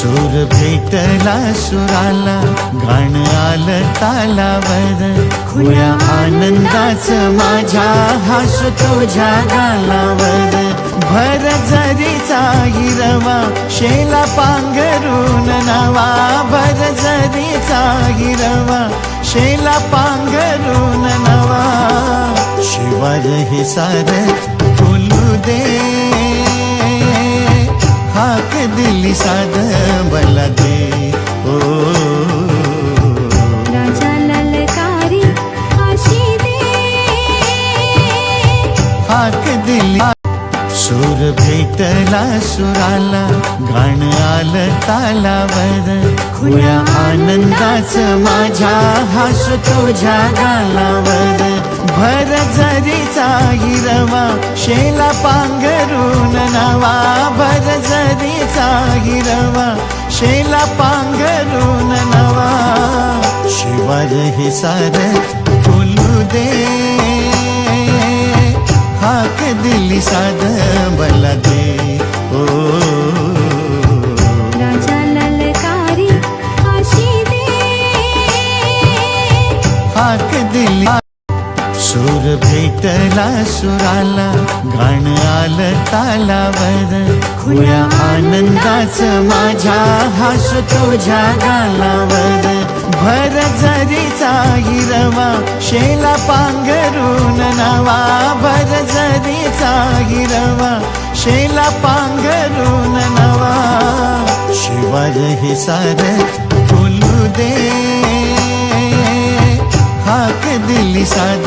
सूर भेटला सुराला गाण आलं तालावर. खुळ्या आनंदाच माझ्या हास तुझ्या गालावर भर जरीचा हिरवा शेला पांघरून नवा. भर जरीचा हिरवा शेला पांघरून नवा. शिवार हे सार फुलू दे. दिली साध बला दे ओ. राजा ललकारी दे हाक दिली. सूर भेटला सुराला गाण आलं तालावर. खुल्या आनंदाचं माझ्या हास तुझ्या गालावर. भर जरीचा हिरवा शेला पांघरून नवा. भर जरीचा हिरवा शेला पांघरून नवा. शिवार हे सार बोलू दे. हाक दिली साध बला दे. ओ. दिली सूर भेटला सुराला गाण आलं तालावर. खुल्या आनंदाचं माझ्या हास तुझ्या गालावर. भर जरीचा हिरवा शेला पांघरून नवा. भर जरीचा हिरवा शेला पांघरून नवा. शिवार हे सार फुलू दे हाक दिली साध